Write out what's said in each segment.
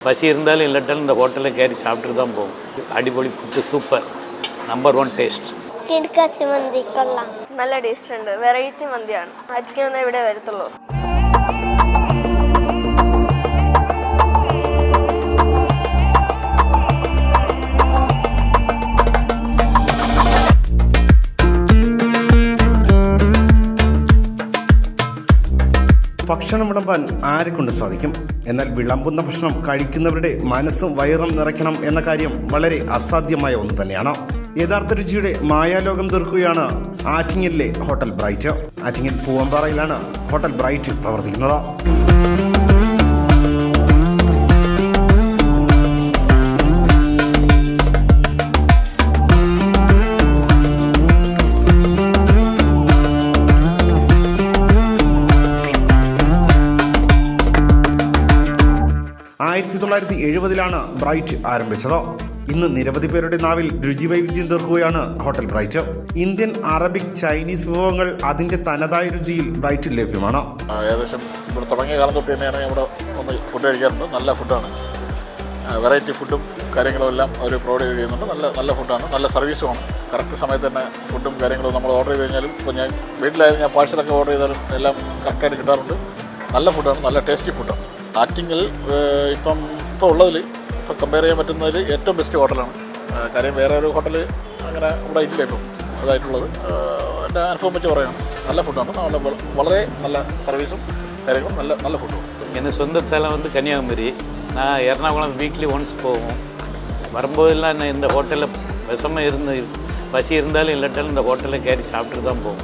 பசி இருந்தாலும் இல்லாட்டாலும் இந்த ஹோட்டலில் கேரி சாப்பிட்டு தான் போகும் அடிப்பொலி food super number one taste കിടക്കാച്ചി മന്തി കൊള്ളാം നല്ല ടേസ്റ്റ് ഉണ്ട് വെറൈറ്റി മന്തിയാണ് ആറ്റിക്കൊന്നും ഇവിടെ വരത്തുള്ളൂ ഭക്ഷണം വിളമ്പാൻ ആരെ കൊണ്ട് സാധിക്കും? എന്നാൽ വിളമ്പുന്ന ഭക്ഷണം കഴിക്കുന്നവരുടെ മനസ്സും വയറും നിറയ്ക്കണം എന്ന കാര്യം വളരെ അസാധ്യമായ ഒന്ന് തന്നെയാണ്. യഥാർത്ഥ രുചിയുടെ മായാലോകം തീർക്കുകയാണ് ആറ്റിങ്ങലിലെ ഹോട്ടൽ ബ്രൈറ്റ്. ആറ്റിങ്ങൽ പൂവമ്പാറയിലാണ് ഹോട്ടൽ ബ്രൈറ്റ് പ്രവർത്തിക്കുന്നത്. ആയിരത്തി തൊള്ളായിരത്തി എഴുപതിലാണ് ബ്രൈറ്റ് ആരംഭിച്ചത്. ഇന്ന് നിരവധി പേരുടെ നാവിൽ രുചി വൈവിധ്യം തീർക്കുകയാണ് hotel Bright. Indian Arabic Chinese വിഭവങ്ങൾ അതിന്റെ തനതായ രുചിയിൽ ബ്രൈറ്റിൽ ലഭ്യമാണ്. ഏകദേശം ഇവിടെ തുടങ്ങിയ കാലം തൊട്ട് തന്നെയാണ് ഇവിടെ ഒന്ന് ഫുഡ് കഴിക്കാറുണ്ട്. നല്ല ഫുഡാണ് വെറൈറ്റി ഫുഡും കാര്യങ്ങളും എല്ലാം അവർ പ്രൊവൈഡ് ചെയ്യുന്നുണ്ട്. നല്ല നല്ല ഫുഡാണ് നല്ല സർവീസുമാണ് കറക്റ്റ് സമയത്ത് തന്നെ ഫുഡും കാര്യങ്ങളും നമ്മൾ ഓർഡർ ചെയ്ത് കഴിഞ്ഞാലും ഇപ്പോൾ ഞാൻ വീട്ടിലായാലും ഞാൻ പാഴ്സലൊക്കെ ഓർഡർ ചെയ്താലും എല്ലാം കറക്റ്റായിട്ട് കിട്ടാറുണ്ട്. നല്ല ഫുഡാണ് നല്ല ടേസ്റ്റി ഫുഡാണ് ആറ്റിങ്ങിൽ ഏഹ്, ഇപ്പം ഇപ്പോൾ ഉള്ളതിൽ ഇപ്പോൾ കമ്പയർ ചെയ്യാൻ പറ്റുന്നതിൽ ഏറ്റവും ബെസ്റ്റ് ഹോട്ടലാണ് ഏഹ്, കാര്യം വേറെ ഒരു ഹോട്ടൽ അങ്ങനെ ഇവിടെ ഇല്ല ഇപ്പം അതായിട്ടുള്ളത് ഏഹ്, എൻ്റെ അനുഭവം വെച്ച് പറയണം നല്ല ഫുഡാണ് നല്ല വ- വളരെ നല്ല സർവീസും കാര്യങ്ങളും നല്ല നല്ല ഫുഡും எனக்கு சொந்த ஸ்தலம் வந்து கன்னியாகுமரி நான் எர்ணாகுளம் வீக்லி ஒன்ஸ் போவோம் வரும்போதெல்லாம் நான் இந்த ஹோட்டலில் விஷமாக இருந்து பசி இருந்தாலும் இல்லாட்டாலும் இந்த ஹோட்டலில் கேரி சாப்பிட்டு தான் போவோம்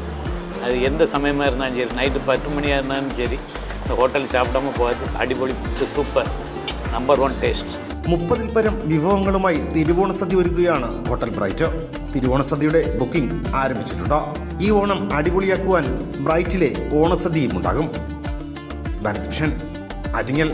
அது எந்த சமயமாக இருந்தாலும் சரி நைட்டு பத்து மணியாக இருந்தாலும் சரி இந்த ஹோட்டல் சாப்பிடாம போகாது அடிப்பொலி food super number one taste മുപ്പതിൽ പരം വിഭവങ്ങളുമായി തിരുവോണ സദ്യ ഒരുക്കുകയാണ് ഹോട്ടൽ ബ്രൈറ്റ് തിരുവോണ സദ്യയുടെ ബുക്കിംഗ് ആരംഭിച്ചിട്ടുണ്ട് ഈ ഓണം അടിപൊളിയാക്കുവാൻ ബ്രൈറ്റിലെ ഓണസദ്യയും ഉണ്ടാകും ബാനറ്റ് ആറ്റിങ്ങൽ